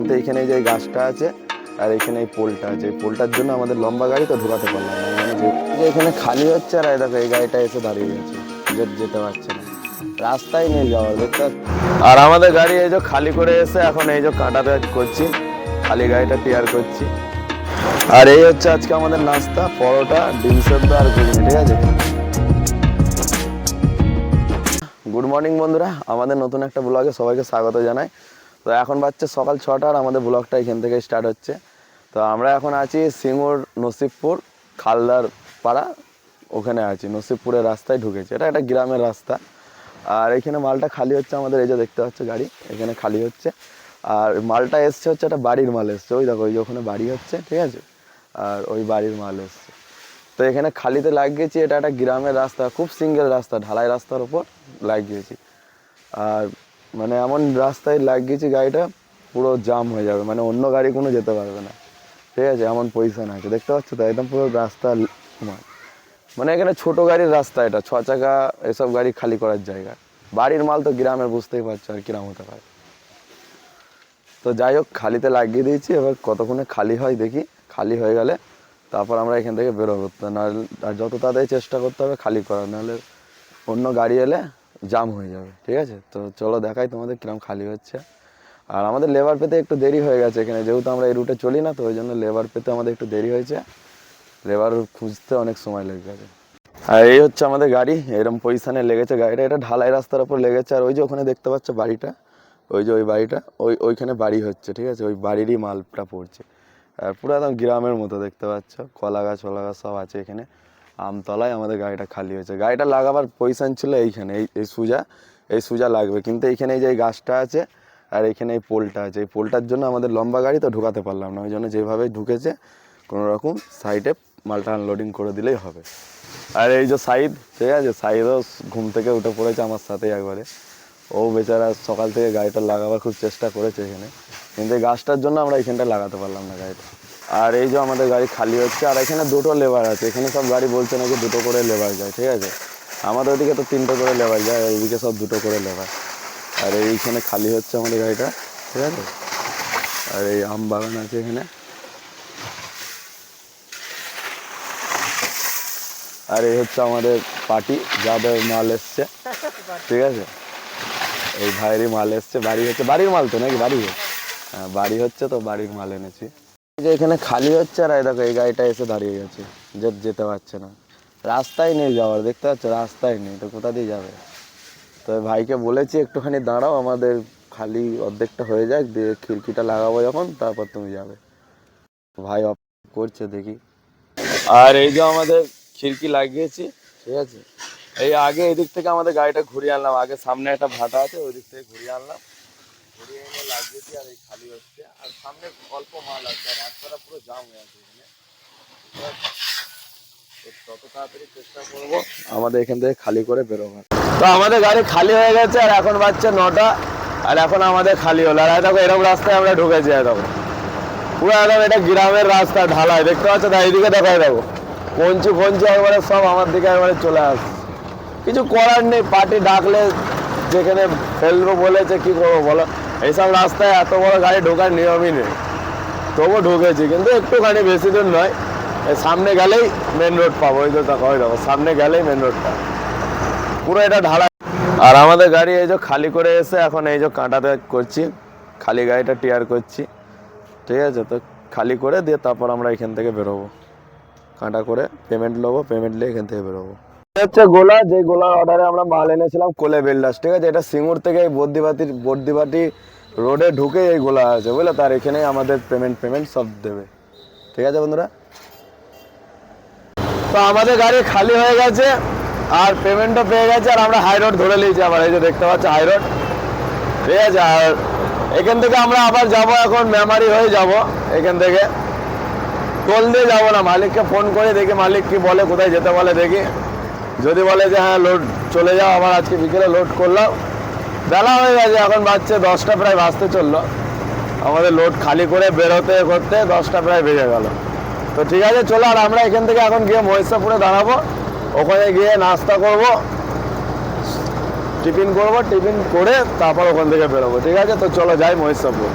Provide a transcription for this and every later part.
তো এখানে যে গাছটা আছে আর এখানে এই পোলটা আছে। এই পোলটার জন্য আমাদের লম্বা গাড়ি তো ঢোকাতে পারলাম না। মানে যে এখানে খালি হচ্ছে আর দেখো, এই গাড়িটা এসে দাঁড়িয়ে গেছে যেতে পারছে না। রাস্তায় নেই যাওয়ার, দেখতে আর আমাদের গাড়ি এই যে খালি করে এসে এখন এই যে কাটাতে করছি, খালি গাড়িটা টিয়ার করছি। আর এই হচ্ছে আজকে আমাদের নাস্তা, পরোটা, ডিম সেদ্ধ আর ঘুগনি, ঠিক আছে? গুড মর্নিং বন্ধুরা, আমাদের নতুন একটা ব্লগে সবাইকে স্বাগত জানাই। তো এখন বাচ্চা সকাল ছটার আমাদের ব্লগটা এখান থেকে স্টার্ট হচ্ছে। তো আমরা এখন আছি সিঙ্গুর নসিবপুর খালদার পাড়া, ওখানে আছি। নসিবপুরের রাস্তায় ঢুকেছি। এটা একটা গ্রামের রাস্তা। আর এখানে মালটা খালি হচ্ছে আমাদের, এই যে দেখতে পাচ্ছ গাড়ি, এখানে খালি হচ্ছে। আর মালটা এসছে হচ্ছে একটা বাড়ির মাল এসছে। ওই দেখো, ওই যে ওখানে বাড়ি হচ্ছে, ঠিক আছে? আর ওই বাড়ির মাল এসছে। তো এখানে খালিতে লাগিয়েছি, এটা একটা গ্রামের রাস্তা, খুব সিঙ্গেল রাস্তা, ঢালাই রাস্তার উপর লাগিয়েছি। আর মানে এমন রাস্তায় লাগিয়েছি গাড়িটা, পুরো জাম হয়ে যাবে মানে অন্য গাড়ি কোনো যেতে পারবে না। ঠিক আছে, এমন পজিশন আছে, দেখতে পাচ্ছ তো? একদম পুরো রাস্তা। মানে এখানে ছোট গাড়ির রাস্তা এটা, ছ চাকা এসব গাড়ি খালি করার জায়গা। বাড়ির মাল তো গ্রামের বুঝতেই পারছ আর কিরাম হতে পারে। তো যাই হোক, খালিতে লাগিয়ে দিয়েছি, এবার কতক্ষণে খালি হয় দেখি। খালি হয়ে গেলে তারপর আমরা এখান থেকে বেরোবো। নাহলে, আর যত তাড়াতাড়ি চেষ্টা করতে হবে, খালি করার নাহলে অন্য গাড়ি এলে জাম হয়ে যাবে, ঠিক আছে? তো চলো দেখাই তোমাদের কিরম খালি হচ্ছে। আর আমাদের লেবার পেতে একটু দেরি হয়ে গেছে এখানে, যেহেতু আমরা এই রুটে চলি না, তো ওই জন্য লেবার পেতে আমাদের একটু দেরি হয়েছে। লেবার খুঁজতে অনেক সময় লেগে গেছে। আর এই হচ্ছে আমাদের গাড়ি এরকম পজিশনে লেগেছে গাড়িটা। এটা ঢালাই রাস্তার উপর লেগেছে, আর ওই যে ওখানে দেখতে পাচ্ছ বাড়িটা, ওই যে ওই বাড়িটা, ওই, ওইখানে বাড়ি হচ্ছে, ঠিক আছে? ওই বাড়িরই মালটা পড়ছে। আর পুরো একদম গ্রামের মতো দেখতে পাচ্ছ কলা গাছ ফলা গাছ সব আছে এখানে। আমতলায় আমাদের গাড়িটা খালি হয়েছে। গাড়িটা লাগাবার পজিশন ছিল এইখানে, এই এই সুজা এই সুজা লাগবে। কিন্তু এইখানে এই যে গাছটা আছে, আর এখানে এই পোলটা আছে। এই পোলটার জন্য আমাদের লম্বা গাড়ি তো ঢোকাতে পারলাম না। ওই জন্য যেভাবে ঢুকেছে কোনো রকম সাইডে মালটা আনলোডিং করে দিলেই হবে। আর এই যে সাইদ, ঠিক আছে? সাইদও ঘুম থেকে উঠে পড়েছে আমার সাথে একবারে। ও বেচারা সকাল থেকে গাড়িটা লাগাবার খুব চেষ্টা করেছে এখানে। কিন্তু এই গাছটার জন্য আমরা এখানটা লাগাতে পারলাম না গাড়িটা। আর এই যে আমাদের গাড়ি খালি হচ্ছে, আর এখানে দুটো লেবার আছে। এখানে সব গাড়ি বলছে নাকি দুটো করে লেবার যায়, ঠিক আছে? আমাদের ওদিকে তো তিনটে করে লেবার যায়, আর এইদিকে সব দুটো করে লেবার। আর এইখানে খালি হচ্ছে আমাদের গাড়িটা, ঠিক আছে? আর এই আম বাগান আছে এখানে। আর এই হচ্ছে আমাদের পার্টি, যাদের মাল এসছে, ঠিক আছে? এই ভাইয়েরই মাল এসছে, বাড়ি হচ্ছে, বাড়ির মাল তো নাকি? বাড়ি হ্যাঁ বাড়ি হচ্ছে তো বাড়ির মাল এনেছি। যে এখানে খালি হচ্ছে আর দেখো, এই গাড়িটা এসে দাঁড়িয়ে গেছে, যে যেতে পারছে না। রাস্তায় নেই যাওয়ার, দেখতে পাচ্ছ? রাস্তায় নেই, তো কোথা দিয়ে যাবে? তো ভাইকে বলেছি, একটুখানি দাঁড়াও, আমাদের খালি অর্ধেকটা হয়ে যাক, দিয়ে খিড়কিটা লাগাবো যখন, তারপর তুমি যাবে। ভাই অফ করছে, দেখি। আর এই যে আমাদের খিড়কি লাগিয়েছি, ঠিক আছে? এই আগে এদিক থেকে আমাদের গাড়িটা ঘুরিয়ে আনলাম, আগে সামনে একটা ভাটা আছে ওই দিক থেকে ঘুরিয়ে আনলাম। লাগিয়েছি আর এই খালি হচ্ছে। আর সামনে অল্প মাল আছে, আর রাস্তাটা পুরো জাম হয়ে আছে এখানে। আমাদের এখান থেকে খালি করে বেরোবার। তো আমাদের গাড়ি খালি হয়ে গেছে, আর এখন বাজছে নটা, আর এখন আমাদের খালি হলো। আর দেখো, এরকম রাস্তায় আমরা ঢুকেছি দেখো। পুরো একদম এটা গ্রামের রাস্তা, ঢালাই। দেখতে পাচ্ছ? না, এইদিকে দেখাই দেখো। কঞ্চি ফঞ্চি একবারে সব আমার দিকে একবারে চলে আসছে। কিছু করার নেই, পার্টি ডাকলে যেখানে ফেলব বলেছে, কি করব বলো? এইসব রাস্তায় এত বড় গাড়ি ঢোকার নিয়মই নেই। তবুও ঢুকেছি, কিন্তু একটুখানি বেশি দূর নয়। সামনে গেলেই মেন রোড পাবো ওই তো কই দেখো, সামনে গেলেই মেন রোডটা পুরো এটা ঢালা। আর আমাদের গাড়ি এই যে খালি করে এসে এখন এই যে কাঁটাতে করছি, খালি গাড়িটা টিয়ার করছি। ঠিক আছে, তো খালি করে দিয়ে তারপর আমরা এখান থেকে বেরোবো। কাঁটা করে পেমেন্ট নেব পেমেন্ট নিয়ে এখান থেকে বেরোবো। হচ্ছে গোলা, যে গোলার অর্ডারে আমরা মাল এনেছিলাম কোলে বিল্ডার্স ঠিক আছে? এটা সিঙ্গুর থেকে এই বদ্দিবাতির, বদ্দিবাটি রোডে ঢুকে এই গোলা আছে, বুঝলে? তার এখানেই আমাদের পেমেন্ট পেমেন্ট সব দেবে। ঠিক আছে, বন্ধুরা? তো আমাদের গাড়ি খালি হয়ে গেছে, আর পেমেন্টও পেয়ে গেছে, আর আমরা হাই রোড ধরে নিয়েছি আবার এই যে দেখতে পাচ্ছ হাই রোড ঠিক আছে, আর এখান থেকে আমরা আবার যাব এখন মেমারি হয়ে যাব এখান থেকে। টোল দিয়ে যাব না, মালিককে ফোন করে দেখি, মালিক কি বলে, কোথায় যেতে বলে, দেখি। যদি বলে যে হ্যাঁ লোড চলে যাও, আবার আজকে বিকেলে লোড করলাম। বেলা হয়ে গেছে, এখন বাজছে দশটা, প্রায় বাঁচতে চলল। আমাদের লোড খালি করে বেরোতে করতে দশটা প্রায় বেজে গেল। তো ঠিক আছে, চলো, আর আমরা এখান থেকে এখন গিয়ে মহিষাপুরে দাঁড়াবো। ওখানে গিয়ে নাস্তা করব, টিফিন করব, টিফিন করে তারপর ওখান থেকে বেরোবো। ঠিক আছে, তো চলো, যাই মহিষাপুর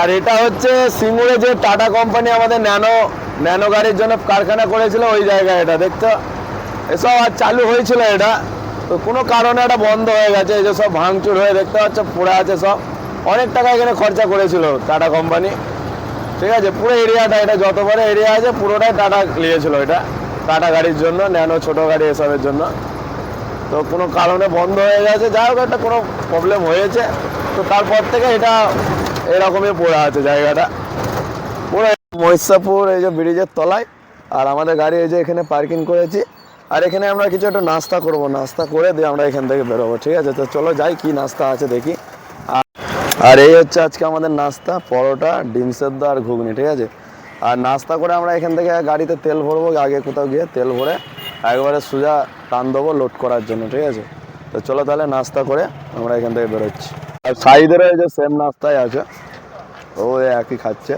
আর এটা হচ্ছে সিঙ্গুরে যে টাটা কোম্পানি আমাদের ন্যানো ন্যানো গাড়ির জন্য কারখানা করেছিল ওই জায়গায় এটা, দেখতো? এসব আর চালু হয়েছিল এটা। তো কোনো কারণে এটা বন্ধ হয়ে গেছে, এই যে সব ভাঙচুর হয়ে দেখতে পাচ্ছ, পড়ে আছে সব। অনেক টাকা এখানে খরচা করেছিল টাটা কোম্পানি। ঠিক আছে, পুরো এরিয়াটা এটা, যত বড় এরিয়া আছে পুরোটাই টাটা নিয়েছিল এটা, টাটা গাড়ির জন্য, ন্যানো ছোট গাড়ি এসবের জন্য। তো কোনো কারণে বন্ধ হয়ে গেছে, যাই হোক, একটা কোনো প্রবলেম হয়েছে। তো তারপর থেকে এটা এরকমই পড়ে আছে জায়গাটা। পুরো মহিষাপুর, এই যে ব্রিজের তলায়, আর আমাদের গাড়ি এই যে এখানে পার্কিং করেছি। আর এখানে আমরা কিছু একটা নাস্তা করব, নাস্তা করে দিয়ে আমরা এখান থেকে বেরোবো, ঠিক আছে? তো চলো যাই, কি নাস্তা আছে দেখি। আর- এই হচ্ছে আজকে আমাদের নাস্তা, পরোটা, ডিম সেদ্ধ আর ঘুগনি, ঠিক আছে? আর নাস্তা করে আমরা এখান থেকে গাড়িতে তেল ভরবো, আগে কোথাও গিয়ে তেল ভরে একবারে সোজা টান দেবো লোড করার জন্য, ঠিক আছে? তো চলো তাহলে নাস্তা করে আমরা এখান থেকে বেরোচ্ছি। আর সাইডেরও এই যে সেম আছে। ও একই খাচ্ছে।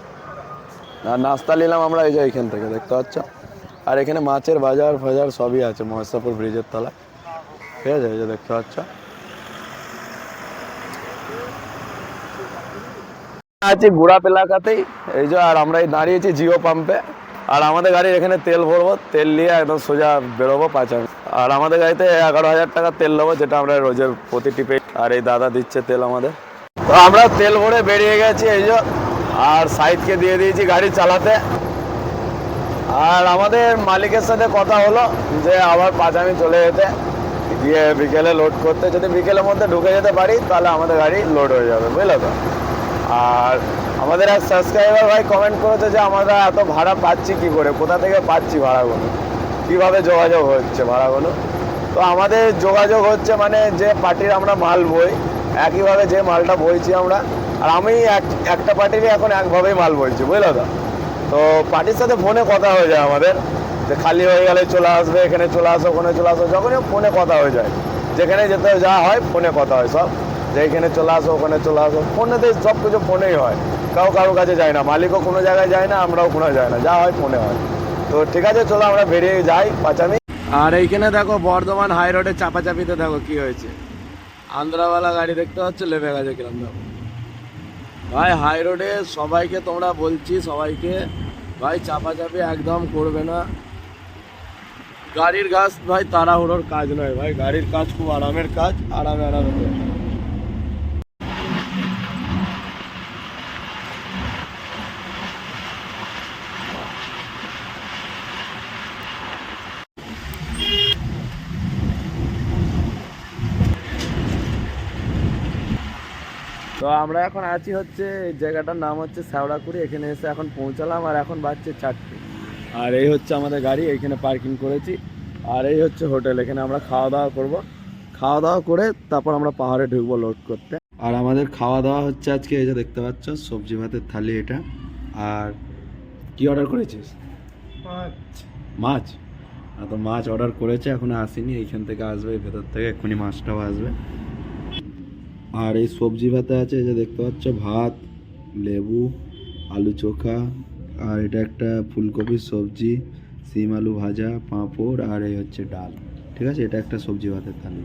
আর নাস্তা নিলাম আমরা এই যে থেকে, দেখতে পাচ্ছ? আর এখানে মাছের বাজার ফাজার সবই আছে, মহেশাপুর ব্রিজের তলায়। ঠিক আছে, এই যে দেখতে পাচ্ছ? আছি গুড়াপ এলাকাতেই। এই যে, আর আমরা দাঁড়িয়েছি জিও পাম্পে আর আমাদের গাড়ির এখানে তেল ভরবো, তেল নিয়ে একদম সোজা বেরোবো পাঁচামি আর আমাদের গাড়িতে এগারো হাজার টাকা তেল নেব, যেটা আমরা রোজের প্রতি টিপে আর এই দাদা দিচ্ছে তেল আমাদের। তো আমরা তেল ভরে বেরিয়ে গেছি, এই যে। আর সাইডকে দিয়ে দিয়েছি গাড়ি চালাতে। আর আমাদের মালিকের সাথে কথা হলো যে, আবার পাঁচামি চলে যেতে। গিয়ে বিকেলে লোড করতে। যদি বিকেলের মধ্যে ঢুকে যেতে পারি, তাহলে আমাদের গাড়ি লোড হয়ে যাবে, বুঝলে তো? আর আমাদের এক সাবস্ক্রাইবার ভাই কমেন্ট করেছে যে, আমরা এত ভাড়া পাচ্ছি কি করে? কোথা থেকে পাচ্ছি ভাড়াগুলো কীভাবে যোগাযোগ হচ্ছে ভাড়াগুলো তো আমাদের যোগাযোগ হচ্ছে মানে যে পার্টির আমরা মাল বই, একইভাবে যে মালটা বইছি আমরা, আর আমি এক, একটা পার্টিরই এখন একভাবেই মাল বইছি, বুঝলো তো? তো পার্টির সাথে ফোনে কথা হয়ে যায় আমাদের, যে খালি হয়ে গেলে চলে আসবে, এখানে চলে আসো, ওখানে চলে আসো, যখনই ফোনে কথা হয়ে যায়। যেখানে যেতে যা হয় ফোনে কথা হয় সব, যে এখানে চলে আসো, ওখানে চলে আসো, ফোনেতে সব কিছু ফোনেই হয়। কাউ কারোর কাছে যায় না, মালিকও কোনো জায়গায় যায় না, আমরাও কোনো যায় না, যা হয় ফোনে হয়। তো ঠিক আছে, চলো আমরা বেরিয়ে যাই, পাঁচামি। আর এইখানে দেখো বর্ধমান হাই রোডে চাপাচাপিতে দেখো কি হয়েছে। আন্ধ্রাওয়ালা গাড়ি দেখতে পাচ্ছ? লেবে গেছে কিরম দেখো। ভাই, হাই রোডে সবাইকে তোমরা বলছি, সবাইকে। ভাই, চাপাচাপি একদম করবে না। গাড়ির কাজ ভাই, তাড়াহুড়োর কাজ নয়, ভাই। গাড়ির কাজ খুব আরামের কাজ, আরামে আরামে তো আমরা এখন আছি হচ্ছে এই জায়গাটার নাম হচ্ছে শ্যাওড়াকুড়ি এখানে এসে এখন পৌঁছালাম আর এখন বাজছে চারটে। আর এই হচ্ছে আমাদের গাড়ি এখানে পার্কিং করেছি। আর এই হচ্ছে হোটেল এখানে আমরা খাওয়া দাওয়া করব। খাওয়া দাওয়া করে তারপর আমরা পাহাড়ে ঢুকবো লোড করতে। আর আমাদের খাওয়া দাওয়া হচ্ছে আজকে এই যে দেখতে পাচ্ছ সবজি ভাতের থালি এটা। আর কি অর্ডার করেছিস? মাছ। তো মাছ অর্ডার করেছে এখনও আসেনি এইখান থেকে আসবে ভেতর থেকে এক্ষুনি মাছটাও আসবে। আর এই সবজি ভাতে আছে যে দেখতে পাচ্ছ, ভাত, লেবু, আলু চোখা, আর এটা একটা ফুলকপির সবজি, সিম আলু ভাজা, পাঁপড়, আর এই হচ্ছে ডাল। ঠিক আছে? এটা একটা সবজি ভাতের থালি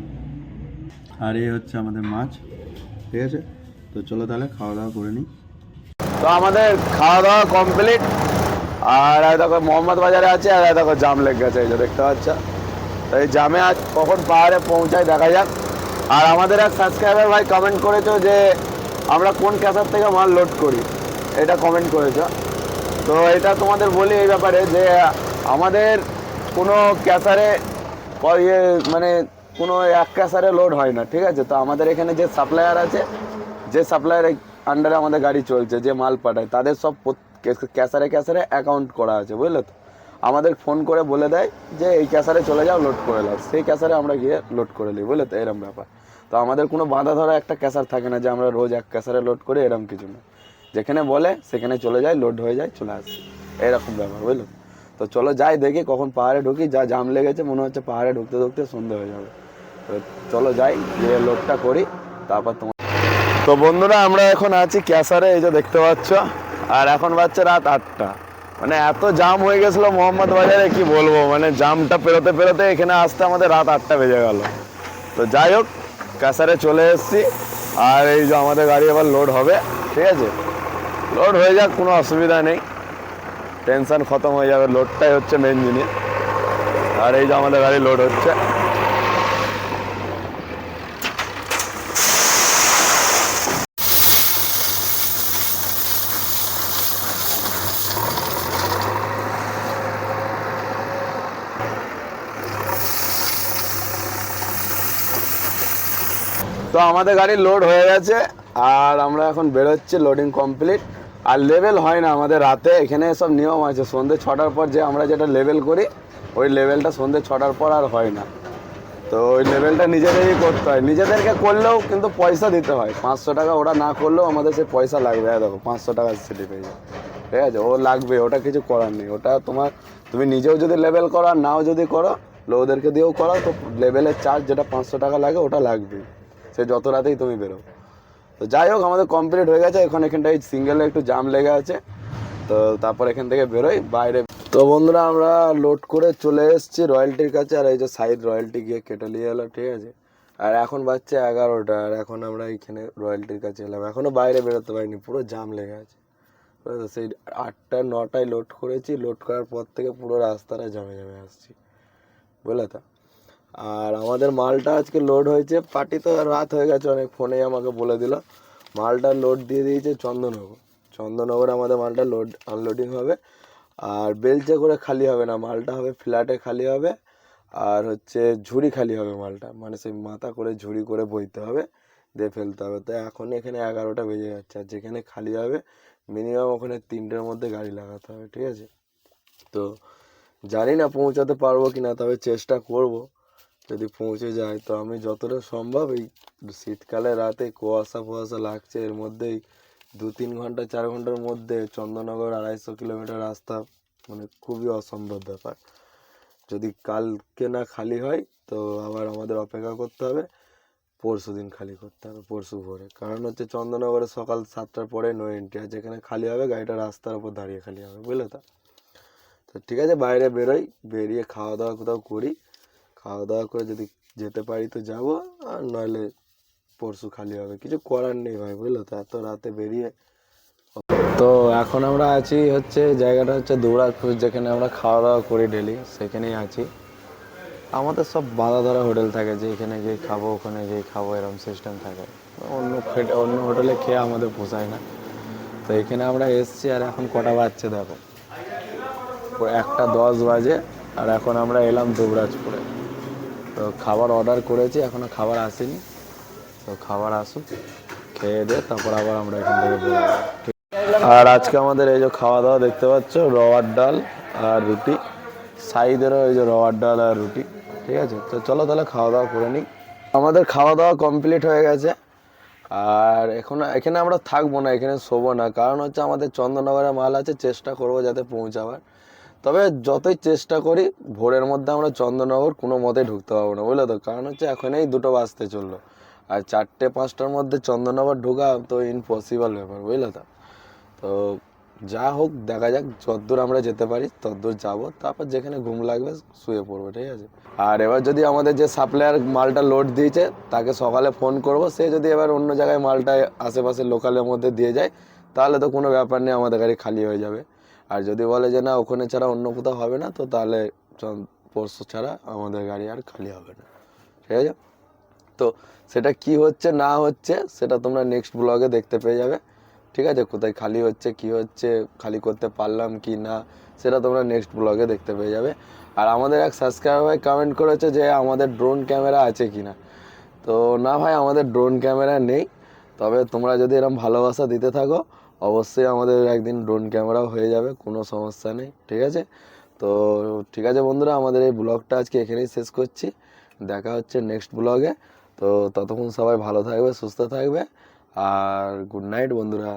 আর এই হচ্ছে আমাদের মাছ। ঠিক আছে? তো চলো তাহলে খাওয়া দাওয়া করে নিই। তো আমাদের খাওয়া দাওয়া কমপ্লিট। আর দেখো মোহাম্মদ বাজারে আছে, আর দেখো জাম লেগে গেছে, এই যে দেখতে পাচ্ছ। এই জামে আজ কখন পাহাড়ে পৌঁছায় দেখা যাক। আর আমাদের এক সাবস্ক্রাইবার ভাই কমেন্ট করেছ যে, আমরা কোন ক্যাসার থেকে মাল লোড করি? এটা কমেন্ট করেছ। তো এটা তোমাদের বলি এই ব্যাপারে যে, আমাদের কোনো ক্যাসারে ইয়ে মানে কোনো এক ক্যাসারে লোড হয় না, ঠিক আছে? তো আমাদের এখানে যে সাপ্লায়ার আছে, যে সাপ্লায়ার আন্ডারে আমাদের গাড়ি চলছে, যে মাল পাঠায়, তাদের সব ক্যাসারে ক্যাসারে অ্যাকাউন্ট করা আছে, বুঝলে তো? আমাদের ফোন করে বলে দেয় যে, এই ক্যাসারে চলে যাও লোড করে দাও। সেই ক্যাসারে আমরা গিয়ে লোড করে নিই বুঝলে তো? এরম ব্যাপার। তো আমাদের কোনো বাঁধা ধরা একটা ক্যাসার থাকে না যে আমরা রোজ এক ক্যাসারে লোড করি, এরম কিছু না। যেখানে বলে, সেখানে চলে যায় লোড হয়ে যায়, চলে আসে। এরকম ব্যাপার, বুঝলো? তো চলো যাই দেখি কখন পাহাড়ে ঢুকি, যা জাম লেগেছে, মনে হচ্ছে পাহাড়ে ঢুকতে ঢুকতে সন্ধে হয়ে যাবে। তো চলো যাই, গিয়ে লোডটা করি, তারপর তোমার তো বন্ধুরা, আমরা এখন আছি ক্যাসারে, এই যে দেখতে পাচ্ছ। আর এখন বাজছে রাত আটটা। মানে এত জাম হয়ে গেছিল মোহাম্মদ বাজারে, কি বলব? মানে জামটা পেরোতে পেরোতে এখানে আসতে আমাদের রাত আটটা বেজে গেল। তো যাই হোক ক্যাসারে চলে এসেছি। আর এই যে আমাদের গাড়ি আবার লোড হবে, ঠিক আছে? লোড হয়ে যাক, কোনো অসুবিধা নেই। টেনশন খতম হয়ে যাবে লোডটাই হচ্ছে মেন জিনিস। আর এই যে আমাদের গাড়ি লোড হচ্ছে। তো আমাদের গাড়ি লোড হয়ে গেছে, আর আমরা এখন বেরোচ্ছি লোডিং কমপ্লিট আর লেভেল হয় না আমাদের রাতে, এখানে সব নিয়ম আছে। সন্ধ্যে ছটার পর যে আমরা যেটা লেভেল করি, ওই লেভেলটা সন্ধ্যে ছটার পর আর হয় না। তো ওই লেভেলটা নিজেদেরই করতে হয়। নিজেদেরকে করলেও কিন্তু পয়সা দিতে হয়। পাঁচশো টাকা ওরা না করলেও আমাদের সেই পয়সা লাগবে। এই দেখো, পাঁচশো টাকা সিটি পেয়ে ঠিক আছে? ও লাগবে, ওটা কিছু করার নেই। ওটা তোমার, তুমি নিজেও যদি লেভেল করো আর নাও যদি করো লোদেরকে দিয়েও করো তো লেভেলের চার্জ যেটা পাঁচশো টাকা লাগে, ওটা লাগবেই। সে যত রাতেই তুমি বেরো। তো যাই হোক, আমাদের কমপ্লিট হয়ে গেছে। এখন এখানটায় সিঙ্গেলে একটু জাম লেগে আছে। তো তারপর এখান থেকে বেরোই, বাইরে। তো বন্ধুরা, আমরা লোড করে চলে এসেছি রয়্যালটির কাছে। আর এই যে সাইড রয়্যালটি গিয়ে কেটে নিয়ে এলো ঠিক আছে? আর এখন বাচ্চা এগারোটা, আর এখন আমরা এইখানে রয়্যালটির কাছে এলাম। এখনও বাইরে বেরোতে পারিনি, পুরো জাম লেগে আছে। সেই আটটা, নটায় লোড করেছি। লোড করার পর থেকে পুরো রাস্তাটা জমে জমে আসছি। বুঝলে তো? আর আমাদের মালটা আজকে লোড হয়েছে। পার্টি তো রাত হয়ে গেছে, অনেক ফোনেই আমাকে বলে দিল। মালটা লোড দিয়ে দিয়েছে চন্দননগর। চন্দননগরে আমাদের মালটা লোড আনলোডিং হবে। আর বেলচে করে খালি হবে না, মালটা হবে ফ্ল্যাটে খালি হবে। আর হচ্ছে ঝুড়ি খালি হবে মালটা মানে সেই মাথা করে ঝুড়ি করে বইতে হবে, দিয়ে ফেলতে হবে। তো এখন এখানে এগারোটা বেজে যাচ্ছে, আর যেখানে খালি হবে মিনিমাম ওখানে তিনটের মধ্যে গাড়ি লাগাতে হবে, ঠিক আছে? তো জানি না পৌঁছাতে পারব কি না তবে চেষ্টা করব। যদি পৌঁছে যায়, তো আমি যতটা সম্ভব এই শীতকালে রাতে কুয়াশা ফুয়াশা লাগছে। এর মধ্যেই দু তিন ঘণ্টা, চার ঘণ্টার মধ্যে চন্দননগর আড়াইশো কিলোমিটার রাস্তা মানে খুবই অসম্ভব ব্যাপার। যদি কালকে না খালি হয়, তো আবার আমাদের অপেক্ষা করতে হবে, পরশু দিন খালি করতে হবে, পরশু ভোরে। কারণ হচ্ছে চন্দননগরে সকাল সাতটার পরে নো এন্ট্রি আর যেখানে খালি হবে, গাড়িটা রাস্তার উপর দাঁড়িয়ে খালি হবে, বুঝলে তো? তো ঠিক আছে, বাইরে বেরোই, বেরিয়ে খাওয়া দাওয়া কোথাও করি। খাওয়া দাওয়া করে যদি যেতে পারি তো যাব, আর নইলে পরশু খালি হবে। কিছু করার নেই ভাই, বুঝলো তো? এত রাতে বেরিয়ে তো এখন আমরা আছি হচ্ছে, জায়গাটা হচ্ছে দুবরাজপুর, যেখানে আমরা খাওয়া দাওয়া করি ডেলি সেখানেই আছি। আমাদের সব বাধা ধরা হোটেল থাকে, যে এখানে গিয়ে খাব, ওখানে গিয়ে খাব এরকম সিস্টেম থাকে। অন্য অন্য হোটেলে খেয়ে আমাদের পোষায় না। তো এখানে আমরা এসছি, আর এখন কটা বাজছে দেখো। একটা দশ বাজে, আর এখন আমরা এলাম দুবরাজপুরে। তো খাবার অর্ডার করেছি, এখনও খাবার আসেনি। তো খাবার আসুক, খেয়ে দিয়ে তারপর আবার আমরা এখান থেকে আর আজকে আমাদের এই যে খাওয়া দাওয়া দেখতে পাচ্ছ রওয়ার ডাল আর রুটি। সাইদেরও এই যে রওয়ার ডাল আর রুটি, ঠিক আছে? তো চলো তাহলে খাওয়া দাওয়া করে নিই। আমাদের খাওয়া দাওয়া কমপ্লিট হয়ে গেছে। আর এখন, এখানে আমরা থাকব না, এখানে শোবো না। কারণ হচ্ছে আমাদের চন্দননগরে মাল আছে, চেষ্টা করব যাতে পৌঁছাবার। তবে যতই চেষ্টা করি, ভোরের মধ্যে আমরা চন্দননগর কোনো মতে ঢুকতে পারব না, বুঝলে তো? কারণ হচ্ছে এখন এই দুটো বাজতে চলল। আর চারটে, পাঁচটার মধ্যে চন্দননগর ঢোকা তো ইম্পসিবল ব্যাপার, বুঝলে তো? তো যা হোক, দেখা যাক যতদূর আমরা যেতে পারি ততদূর যাব, তারপর যেখানে ঘুম লাগবে শুয়ে পড়ব, ঠিক আছে? আর এবার যদি আমাদের যে সাপ্লায়ার মালটা লোড দিয়েছে, তাকে সকালে ফোন করব, সে যদি এবার অন্য জায়গায় মালটা আশেপাশে লোকালের মধ্যে দিয়ে যায়, তাহলে তো কোনো ব্যাপার নেই, আমাদের গাড়ি খালি হয়ে যাবে। আর যদি বলে যে, না, ওখানে ছাড়া অন্য কোথাও হবে না, তো তাহলে পরশু ছাড়া আমাদের গাড়ি আর খালি হবে না। ঠিক আছে? তো সেটা কি হচ্ছে, না হচ্ছে, সেটা তোমরা নেক্সট ব্লগে দেখতে পেয়ে যাবে। ঠিক আছে? কোথায় খালি হচ্ছে, কি হচ্ছে, খালি করতে পারলাম কি না, সেটা তোমরা নেক্সট ব্লগে দেখতে পেয়ে যাবে। আর আমাদের এক সাবস্ক্রাইবার কমেন্ট করেছে যে, আমাদের ড্রোন ক্যামেরা আছে কি না? তো না ভাই, আমাদের ড্রোন ক্যামেরা নেই। তবে তোমরা যদি এরকম ভালোবাসা দিতে থাকো অবশ্যই আমাদের একদিন ড্রোন ক্যামেরাও হয়ে যাবে, কোনো সমস্যা নেই, ঠিক আছে? তো ঠিক আছে বন্ধুরা, আমাদের এই ব্লগটা আজকে এখানেই শেষ করছি। দেখা হচ্ছে নেক্সট ব্লগে। তো ততক্ষণ সবাই ভালো থাকবে, সুস্থ থাকবে, আর গুড নাইট বন্ধুরা।